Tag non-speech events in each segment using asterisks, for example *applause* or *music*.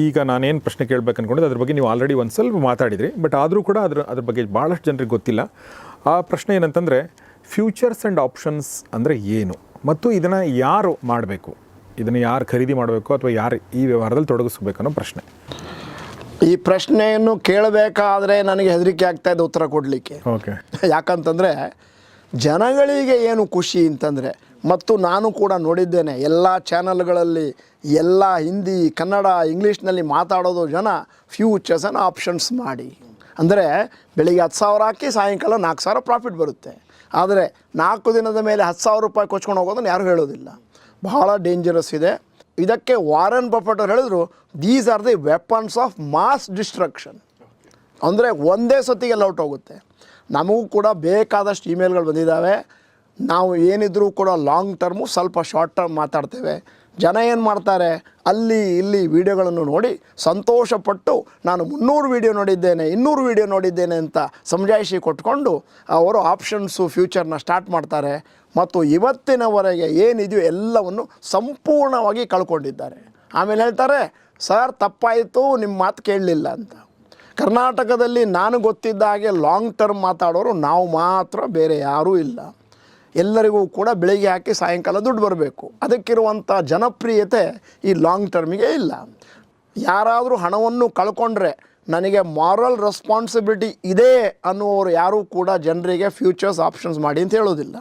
ಈಗ ನಾನೇನು ಪ್ರಶ್ನೆ ಕೇಳಬೇಕು ಅನ್ಕೊಂಡಿದ್ದು ಅದ್ರ ಬಗ್ಗೆ ನೀವು ಆಲ್ರೆಡಿ ಒಂದು ಸ್ವಲ್ಪ ಮಾತಾಡಿದ್ರಿ ಬಟ್ ಆದರೂ ಕೂಡ ಅದ್ರ ಅದ್ರ ಬಗ್ಗೆ ಭಾಳಷ್ಟು ಜನರಿಗೆ ಗೊತ್ತಿಲ್ಲ. ಆ ಪ್ರಶ್ನೆ ಏನಂತಂದರೆ ಫ್ಯೂಚರ್ಸ್ ಆ್ಯಂಡ್ ಆಪ್ಷನ್ಸ್ ಅಂದರೆ ಏನು? ಮತ್ತು ಇದನ್ನು ಯಾರು ಮಾಡಬೇಕು? ಇದನ್ನು ಯಾರು ಖರೀದಿ ಮಾಡಬೇಕು ಅಥವಾ ಯಾರು ಈ ವ್ಯವಹಾರದಲ್ಲಿ ತೊಡಗಿಸ್ಬೇಕು ಅನ್ನೋ ಪ್ರಶ್ನೆ. ಈ ಪ್ರಶ್ನೆಯನ್ನು ಕೇಳಬೇಕಾದ್ರೆ ನನಗೆ ಹೆದರಿಕೆ ಆಗ್ತಾ ಇದೆ ಉತ್ತರ ಕೊಡಲಿಕ್ಕೆ. ಓಕೆ ಯಾಕಂತಂದರೆ ಜನಗಳಿಗೆ ಏನು ಖುಷಿ ಅಂತಂದರೆ ಮತ್ತು ನಾನು ಕೂಡ ನೋಡಿದ್ದೇನೆ ಎಲ್ಲ ಚಾನಲ್ಗಳಲ್ಲಿ ಎಲ್ಲ ಹಿಂದಿ, ಕನ್ನಡ, ಇಂಗ್ಲೀಷ್ನಲ್ಲಿ ಮಾತಾಡೋದು ಜನ ಫ್ಯೂಚರ್ಸ್ ಆ್ಯಂಡ್ ಆಪ್ಷನ್ಸ್ ಮಾಡಿ. ಅಂದರೆ ಬೆಳಿಗ್ಗೆ ಹತ್ತು ಸಾವಿರ ಹಾಕಿ ಸಾಯಂಕಾಲ ನಾಲ್ಕು ಸಾವಿರ ಪ್ರಾಫಿಟ್ ಬರುತ್ತೆ. ಆದರೆ ನಾಲ್ಕು ದಿನದ ಮೇಲೆ ಹತ್ತು ಸಾವಿರ ರೂಪಾಯಿ ಕೊಚ್ಕೊಂಡು ಹೋಗೋದನ್ನು ಯಾರೂ ಹೇಳೋದಿಲ್ಲ. ಬಹಳ ಡೇಂಜರಸ್ ಇದೆ. ಇದಕ್ಕೆ ವಾರನ್ ಬಫೆಟ್ ಅವ್ರು ಹೇಳಿದ್ರು these are the weapons of mass destruction ಅಂದರೆ ಒಂದೇ ಸತಿಗೆ ಲೌಟ್ ಹೋಗುತ್ತೆ. ನಮಗೂ ಕೂಡ ಬೇಕಾದಷ್ಟು ಇಮೇಲ್ಗಳು ಬಂದಿದ್ದಾವೆ. ನಾವು ಏನಿದ್ರೂ ಕೂಡ ಲಾಂಗ್ ಟರ್ಮು ಸ್ವಲ್ಪ ಶಾರ್ಟ್ ಟರ್ಮ್ ಮಾತಾಡ್ತೇವೆ. ಜನ ಏನು ಮಾಡ್ತಾರೆ? ಅಲ್ಲಿ ಇಲ್ಲಿ ವಿಡಿಯೋಗಳನ್ನು ನೋಡಿ ಸಂತೋಷಪಟ್ಟು ನಾನು ಮುನ್ನೂರು ವಿಡಿಯೋ ನೋಡಿದ್ದೇನೆ, ಇನ್ನೂರು ವಿಡಿಯೋ ನೋಡಿದ್ದೇನೆ ಅಂತ ಸಮಜಾಯಿಷಿ ಕೊಟ್ಕೊಂಡು ಅವರು ಆಪ್ಷನ್ಸು ಫ್ಯೂಚರ್ನ ಸ್ಟಾರ್ಟ್ ಮಾಡ್ತಾರೆ. ಮತ್ತು ಇವತ್ತಿನವರೆಗೆ ಏನಿದೆಯೋ ಎಲ್ಲವನ್ನು ಸಂಪೂರ್ಣವಾಗಿ ಕಳ್ಕೊಂಡಿದ್ದಾರೆ. ಆಮೇಲೆ ಹೇಳ್ತಾರೆ ಸರ್ ತಪ್ಪಾಯಿತು ನಿಮ್ಮ ಮಾತು ಕೇಳಲಿಲ್ಲ ಅಂತ. ಕರ್ನಾಟಕದಲ್ಲಿ ನಾನು ಗೊತ್ತಿದ್ದ ಹಾಗೆ ಲಾಂಗ್ ಟರ್ಮ್ ಮಾತಾಡೋರು ನಾವು ಮಾತ್ರ, ಬೇರೆ ಯಾರೂ ಇಲ್ಲ. ಎಲ್ಲರಿಗೂ ಕೂಡ ಬೆಳಿಗ್ಗೆ ಹಾಕಿ ಸಾಯಂಕಾಲ ದುಡ್ಡು ಬರಬೇಕು. ಅದಕ್ಕಿರುವಂಥ ಜನಪ್ರಿಯತೆ ಈ ಲಾಂಗ್ ಟರ್ಮಿಗೆ ಇಲ್ಲ. ಯಾರಾದರೂ ಹಣವನ್ನು ಕಳ್ಕೊಂಡ್ರೆ ನನಗೆ ಮಾರಲ್ ರೆಸ್ಪಾನ್ಸಿಬಿಲಿಟಿ ಇದೆ ಅನ್ನುವರು ಯಾರೂ ಕೂಡ ಜನರಿಗೆ ಫ್ಯೂಚರ್ಸ್ ಆಪ್ಷನ್ಸ್ ಮಾಡಿ ಅಂತ ಹೇಳೋದಿಲ್ಲ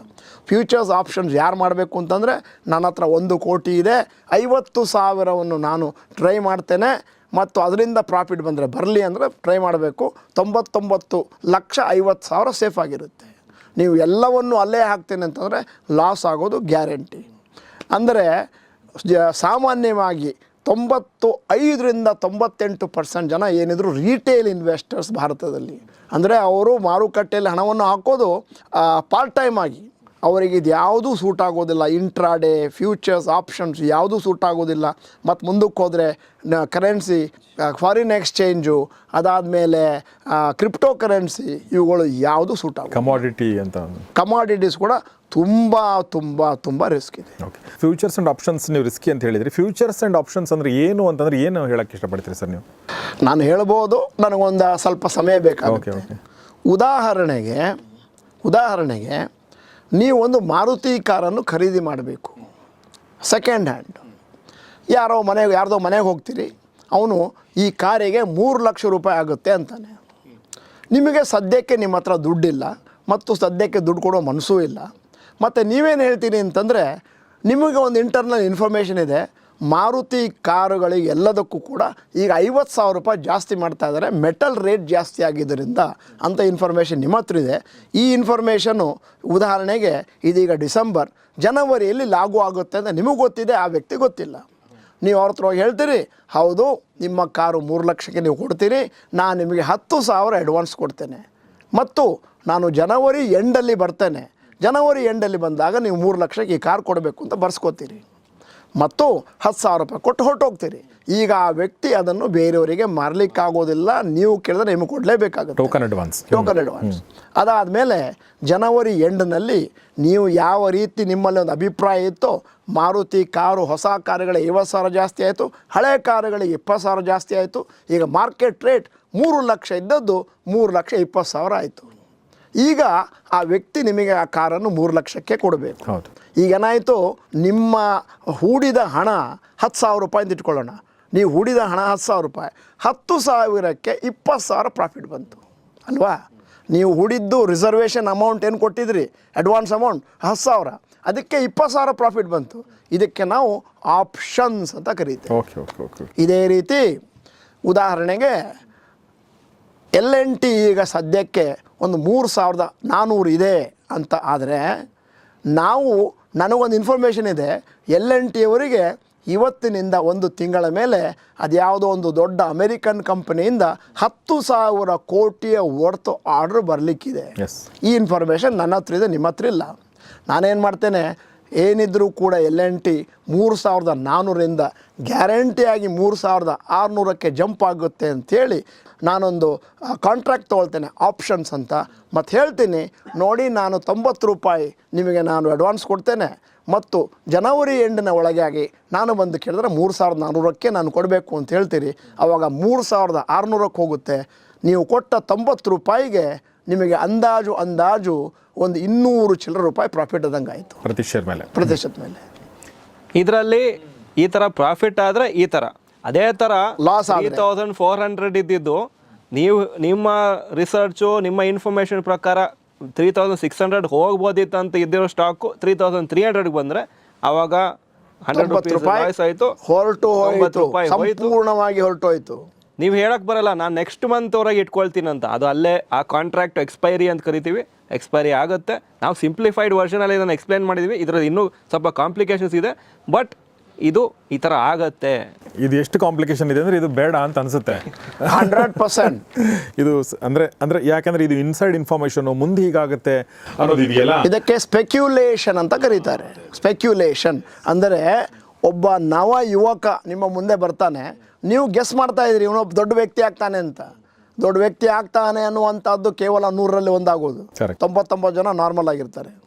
ಫ್ಯೂಚರ್ಸ್ ಆಪ್ಷನ್ಸ್ ಯಾರು ಮಾಡಬೇಕು ಅಂತಂದರೆ ನನ್ನ ಹತ್ರ ಒಂದು ಕೋಟಿ ಇದೆ, ಐವತ್ತು ಸಾವಿರವನ್ನು ನಾನು ಟ್ರೈ ಮಾಡ್ತೇನೆ ಮತ್ತು ಅದರಿಂದ ಪ್ರಾಫಿಟ್ ಬಂದರೆ ಬರಲಿ ಅಂದರೆ ಟ್ರೈ ಮಾಡಬೇಕು. ತೊಂಬತ್ತೊಂಬತ್ತು ಲಕ್ಷ ಐವತ್ತು ಸಾವಿರ ಸೇಫ್ ಆಗಿರುತ್ತೆ. ನೀವು ಎಲ್ಲವನ್ನು ಅಲ್ಲೇ ಹಾಕ್ತೇನೆ ಅಂತಂದರೆ ಲಾಸ್ ಆಗೋದು ಗ್ಯಾರಂಟಿ ಅಂದರೆ ಸಾಮಾನ್ಯವಾಗಿ ತೊಂಬತ್ತು ಐದರಿಂದ ತೊಂಬತ್ತೆಂಟು ಪರ್ಸೆಂಟ್ ಜನ ಏನಿದ್ರು ರೀಟೇಲ್ ಇನ್ವೆಸ್ಟರ್ಸ್ ಭಾರತದಲ್ಲಿ. ಅಂದರೆ, ಅವರು ಮಾರುಕಟ್ಟೆಯಲ್ಲಿ ಹಣವನ್ನು ಹಾಕೋದು ಪಾರ್ಟ್ ಟೈಮ್ ಆಗಿ. ಅವರಿಗೆ ಇದು ಯಾವುದೂ ಸೂಟ್ ಆಗೋದಿಲ್ಲ. ಇಂಟ್ರಾಡೇ ಫ್ಯೂಚರ್ಸ್ ಆಪ್ಷನ್ಸ್ ಯಾವುದೂ ಸೂಟ್ ಆಗೋದಿಲ್ಲ. ಮತ್ತು ಮುಂದಕ್ಕೆ ಹೋದರೆ ಕರೆನ್ಸಿ ಫಾರಿನ್ ಎಕ್ಸ್ಚೇಂಜು ಅದಾದಮೇಲೆ ಕ್ರಿಪ್ಟೋ ಕರೆನ್ಸಿ ಇವುಗಳು ಯಾವುದೂ ಸೂಟ್ ಆಗ ಕಮಾಡಿಟಿ ಅಂತ ಕಮಾಡಿಟೀಸ್ ಕೂಡ ತುಂಬ ತುಂಬ ತುಂಬ ರಿಸ್ಕ್ ಇದೆ. ಓಕೆ ಫ್ಯೂಚರ್ಸ್ ಆ್ಯಂಡ್ ಆಪ್ಷನ್ಸ್ ನೀವು ರಿಸ್ಕಿ ಅಂತ ಹೇಳಿದ್ರಿ. ಫ್ಯೂಚರ್ಸ್ ಆ್ಯಂಡ್ ಆಪ್ಷನ್ಸ್ ಅಂದರೆ ಏನು ಅಂತಂದ್ರೆ ಏನು ಹೇಳಕ್ಕೆ ಇಷ್ಟಪಡ್ತೀರಿ ಸರ್ ನೀವು? ನಾನು ಹೇಳ್ಬೋದು ನನಗೊಂದು ಸ್ವಲ್ಪ ಸಮಯ ಬೇಕಾಗುತ್ತೆ. ಉದಾಹರಣೆಗೆ ಉದಾಹರಣೆಗೆ ನೀವು ಒಂದು ಮಾರುತಿ ಕಾರನ್ನು ಖರೀದಿ ಮಾಡಬೇಕು. ಸೆಕೆಂಡ್ ಹ್ಯಾಂಡ್ ಯಾರೋ ಮನೆಗೆ ಯಾರ್ದೋ ಮನೆಗೆ ಹೋಗ್ತೀರಿ, ಅವನು ಈ ಕಾರಿಗೆ ಮೂರು ಲಕ್ಷ ರೂಪಾಯಿ ಆಗುತ್ತೆ ಅಂತಾನೆ. ನಿಮಗೆ ಸದ್ಯಕ್ಕೆ ನಿಮ್ಮ ಹತ್ರ ದುಡ್ಡಿಲ್ಲ, ಮತ್ತು ಸದ್ಯಕ್ಕೆ ದುಡ್ಡು ಕೊಡೋ ಮನಸ್ಸೂ ಇಲ್ಲ. ಮತ್ತು ನೀವೇನು ಹೇಳ್ತೀರಿ ಅಂತಂದರೆ, ನಿಮಗೆ ಒಂದು ಇಂಟರ್ನಲ್ ಇನ್ಫಾರ್ಮೇಷನ್ ಇದೆ ಮಾರುತಿ ಕಾರುಗಳಿಗೆ ಎಲ್ಲದಕ್ಕೂ ಕೂಡ ಈಗ ಐವತ್ತು ಸಾವಿರ ರೂಪಾಯಿ ಜಾಸ್ತಿ ಮಾಡ್ತಾ ಇದ್ದಾರೆ. ಮೆಟಲ್ ರೇಟ್ ಜಾಸ್ತಿ ಆಗಿದ್ದರಿಂದ ಅಂಥ ಇನ್ಫಾರ್ಮೇಷನ್ ನಿಮ್ಮ ಹತ್ರ ಇದೆ. ಈ ಇನ್ಫಾರ್ಮೇಷನ್ನು ಉದಾಹರಣೆಗೆ ಇದೀಗ ಡಿಸೆಂಬರ್, ಜನವರಿಯಲ್ಲಿ ಲಾಗು ಆಗುತ್ತೆ ಅಂತ ನಿಮಗೆ ಗೊತ್ತಿದೆ, ಆ ವ್ಯಕ್ತಿ ಗೊತ್ತಿಲ್ಲ. ನೀವು ಅವ್ರ ಹತ್ರ ಹೋಗಿ ಹೇಳ್ತೀರಿ, ಹೌದು, ನಿಮ್ಮ ಕಾರು ಮೂರು ಲಕ್ಷಕ್ಕೆ ನೀವು ಕೊಡ್ತೀರಿ, ನಾನು ನಿಮಗೆ ಹತ್ತು ಸಾವಿರ ಅಡ್ವಾನ್ಸ್ ಕೊಡ್ತೇನೆ. ಮತ್ತು ನಾನು ಜನವರಿ ಎಂಡಲ್ಲಿ ಬರ್ತೇನೆ. ಜನವರಿ ಎಂಡಲ್ಲಿ ಬಂದಾಗ ನೀವು ಮೂರು ಲಕ್ಷಕ್ಕೆ ಈ ಕಾರ್ ಕೊಡಬೇಕು ಅಂತ ಬರ್ಸ್ಕೊತೀರಿ. ಮತ್ತು ಹತ್ತು ಸಾವಿರ ರೂಪಾಯಿ ಕೊಟ್ಟು ಹೊರಟೋಗ್ತೀರಿ. ಈಗ ಆ ವ್ಯಕ್ತಿ ಅದನ್ನು ಬೇರೆಯವರಿಗೆ ಮಾರಲಿಕ್ಕಾಗೋದಿಲ್ಲ. ನೀವು ಕೇಳಿದ್ರೆ ನಿಮಗೆ ಕೊಡಲೇಬೇಕಾಗುತ್ತೆ. ಟೋಕನ್ ಅಡ್ವಾನ್ಸ್ ಟೋಕನ್ ಅಡ್ವಾನ್ಸ್ ಅದಾದಮೇಲೆ ಜನವರಿ ಎಂಡ್ನಲ್ಲಿ ನೀವು ಯಾವ ರೀತಿ ನಿಮ್ಮಲ್ಲಿ ಒಂದು ಅಭಿಪ್ರಾಯ ಇತ್ತೋ ಮಾರುತಿ ಕಾರು ಹೊಸ ಕಾರುಗಳಿಗೆ ಐವತ್ತು ಸಾವಿರ ಜಾಸ್ತಿ ಆಯಿತು ಹಳೆ ಕಾರುಗಳಿಗೆ ಇಪ್ಪತ್ತು ಸಾವಿರ ಜಾಸ್ತಿ ಆಯಿತು ಈಗ ಮಾರ್ಕೆಟ್ ರೇಟ್ ಮೂರು ಲಕ್ಷ ಇದ್ದದ್ದು ಮೂರು ಲಕ್ಷ ಇಪ್ಪತ್ತು ಸಾವಿರ ಆಯಿತು. ಈಗ ಆ ವ್ಯಕ್ತಿ ನಿಮಗೆ ಆ ಕಾರನ್ನು ಮೂರು ಲಕ್ಷಕ್ಕೆ ಕೊಡಬೇಕು. ಹೌದು. ಈಗ ಏನಾಯಿತು? ನಿಮ್ಮ ಹೂಡಿದ ಹಣ ಹತ್ತು ಸಾವಿರ ರೂಪಾಯಿ ಅಂತ ಇಟ್ಕೊಳ್ಳೋಣ. ನೀವು ಹೂಡಿದ ಹಣ ಹತ್ತು ಸಾವಿರ ರೂಪಾಯಿ. ಹತ್ತು ಸಾವಿರಕ್ಕೆ ಇಪ್ಪತ್ತು ಸಾವಿರ ಪ್ರಾಫಿಟ್ ಬಂತು. ಅಲ್ವಾ? ನೀವು ಹೂಡಿದ್ದು ರಿಸರ್ವೇಷನ್ ಅಮೌಂಟ್ ಏನು ಕೊಟ್ಟಿದ್ರಿ? ಅಡ್ವಾನ್ಸ್ ಅಮೌಂಟ್ ಹತ್ತು ಸಾವಿರ. ಅದಕ್ಕೆ ಇಪ್ಪತ್ತು ಸಾವಿರ ಪ್ರಾಫಿಟ್ ಬಂತು. ಇದಕ್ಕೆ ನಾವು ಆಪ್ಷನ್ಸ್ ಅಂತ ಕರೀತೇವೆ. ಓಕೆ ಓಕೆ ಓಕೆ ಇದೇ ರೀತಿ ಉದಾಹರಣೆಗೆ ಎಲ್ ಎನ್ ಟಿ ಈಗ ಸದ್ಯಕ್ಕೆ ಒಂದು ಮೂರು ಸಾವಿರದ ನಾನ್ನೂರು ಇದೆ ಅಂತ ಆದರೆ ನಾವು ನನಗೊಂದು ಇನ್ಫಾರ್ಮೇಷನ್ ಇದೆ. ಎಲ್ ಎನ್ ಟಿ ಅವರಿಗೆ ಇವತ್ತಿನಿಂದ ಒಂದು ತಿಂಗಳ ಮೇಲೆ ಅದ್ಯಾವುದೋ ಒಂದು ದೊಡ್ಡ ಅಮೆರಿಕನ್ ಕಂಪನಿಯಿಂದ ಹತ್ತು ಸಾವಿರ ಕೋಟಿಯ ವರ್ತ್ ಆರ್ಡ್ರ್ ಬರಲಿಕ್ಕಿದೆ. ಈ ಇನ್ಫಾರ್ಮೇಷನ್ ನನ್ನ ಹತ್ರ ಇದೆ ನಿಮ್ಮ ಹತ್ರ ಇಲ್ಲ. ನಾನೇನು ಮಾಡ್ತೇನೆ ಏನಿದ್ರೂ ಕೂಡ ಎಲ್ ಎನ್ ಟಿ ಮೂರು ಸಾವಿರದ ನಾನ್ನೂರಿಂದ ಗ್ಯಾರಂಟಿಯಾಗಿ ಮೂರು ಸಾವಿರದ ಆರುನೂರಕ್ಕೆ ಜಂಪ್ ಆಗುತ್ತೆ ಅಂಥೇಳಿ ನಾನೊಂದು ಕಾಂಟ್ರಾಕ್ಟ್ ತೊಗೊಳ್ತೇನೆ ಆಪ್ಷನ್ಸ್ ಅಂತ. ಮತ್ತು ಹೇಳ್ತೀನಿ, ನೋಡಿ ನಾನು ತೊಂಬತ್ತು ರೂಪಾಯಿ ನಿಮಗೆ ನಾನು ಅಡ್ವಾನ್ಸ್ ಕೊಡ್ತೇನೆ. ಮತ್ತು ಜನವರಿ ಎಂಡಿನ ಒಳಗಾಗಿ ನಾನು ಬಂದು ಕೇಳಿದ್ರೆ ಮೂರು ಸಾವಿರದ ನಾನ್ನೂರಕ್ಕೆ ನಾನು ಕೊಡಬೇಕು ಅಂತ ಹೇಳ್ತೀರಿ. ಆವಾಗ ಮೂರು ಸಾವಿರದ ಆರುನೂರಕ್ಕೆ ಹೋಗುತ್ತೆ. ನೀವು ಕೊಟ್ಟ ತೊಂಬತ್ತು ರೂಪಾಯಿಗೆ ನಿಮಗೆ ಅಂದಾಜು ಅಂದಾಜು ಒಂದು ಇನ್ನೂರು ಚಿಲ್ಲರ ರೂಪಾಯಿ ಪ್ರಾಫಿಟ್ ಆದಂಗೆ ಆಯಿತು. ಪ್ರತಿ ಶೇರ್ ಮೇಲೆ. ಪ್ರತಿಶತ ಮೇಲೆ. ಇದರಲ್ಲಿ ಈ ಥರ ಪ್ರಾಫಿಟ್ ಆದರೆ ಈ ಥರ ಅದೇ ಥರ loss three thousand four hundred ಇದ್ದಿದ್ದು ನೀವು ನಿಮ್ಮ ರಿಸರ್ಚು ನಿಮ್ಮ ಇನ್ಫಾರ್ಮೇಷನ್ ಪ್ರಕಾರ ತ್ರೀ ತೌಸಂಡ್ ಸಿಕ್ಸ್ ಹಂಡ್ರೆಡ್ ಹೋಗ್ಬೋದಿತ್ತು ಅಂತ ಇದ್ದಿರೋ ಸ್ಟಾಕು ತ್ರೀ ತೌಸಂಡ್ ತ್ರೀ ಹಂಡ್ರೆಡ್ಗೆ ಬಂದರೆ ಆವಾಗ ಹಂಡ್ರೆಡ್ ರೂಪಾಯಿ ಆಯಿತು. ಹೊರಟು ಹೋಯ್ತು. ಸಂಪೂರ್ಣವಾಗಿ ಹೊರಟು ಹೋಯಿತು. ನೀವು ಹೇಳಕ್ಕೆ ಬರಲ್ಲ ನಾನು ನೆಕ್ಸ್ಟ್ ಮಂತ್ ಹೊರಗೆ ಇಟ್ಕೊಳ್ತೀನಿ ಅಂತ ಅದು ಅಲ್ಲೇ ಆ ಕಾಂಟ್ರಾಕ್ಟ್ ಎಕ್ಸ್ಪೈರಿ ಅಂತ ಕರಿತೀವಿ. ಎಕ್ಸ್ಪೈರಿ ಆಗುತ್ತೆ. ನಾವು ಸಿಂಪ್ಲಿಫೈಡ್ ವರ್ಷನಲ್ಲಿ ಇದನ್ನು ಎಕ್ಸ್ಪ್ಲೇನ್ ಮಾಡಿದ್ವಿ. ಇದರಲ್ಲಿ ಇನ್ನೂ ಸ್ವಲ್ಪ ಕಾಂಪ್ಲಿಕೇಶನ್ಸ್ ಇದೆ. ಬಟ್ ಇದು ಈ ಥರ ಆಗತ್ತೆ. ಇದು ಎಷ್ಟು ಕಾಂಪ್ಲಿಕೇಶನ್ ಇದೆ ಅಂದರೆ ಇದು ಬೇಡ ಅಂತ ಅನಿಸುತ್ತೆ. Hundred percent. *laughs* ಇದು ಅಂದರೆ ಅಂದರೆ ಅಂದ್ರೆ ಯಾಕಂದ್ರೆ ಇದು ಇನ್ಸೈಡ್ ಇನ್ಫಾರ್ಮೇಷನು ಮುಂದೆ ಹೀಗಾಗುತ್ತೆ ಅನ್ನೋದು ಇದೆಯಲ್ಲ? ಇದಕ್ಕೆ ಸ್ಪೆಕ್ಯುಲೇಷನ್ ಅಂತ ಕರೀತಾರೆ. ಸ್ಪೆಕ್ಯುಲೇಷನ್ ಅಂದರೆ ಒಬ್ಬ ನವ ಯುವಕ ನಿಮ್ಮ ಮುಂದೆ ಬರ್ತಾನೆ ನೀವು ಗೆಸ್ ಮಾಡ್ತಾ ಇದ್ರಿ ಇವನೊಬ್ಬ ದೊಡ್ಡ ವ್ಯಕ್ತಿ ಆಗ್ತಾನೆ ಅಂತ. ದೊಡ್ಡ ವ್ಯಕ್ತಿ ಆಗ್ತಾನೆ ಅನ್ನುವಂಥದ್ದು ಕೇವಲ ನೂರರಲ್ಲಿ ಒಂದಾಗೋದು. ತೊಂಬತ್ತೊಂಬತ್ತು ಜನ ನಾರ್ಮಲ್ ಆಗಿರ್ತಾರೆ.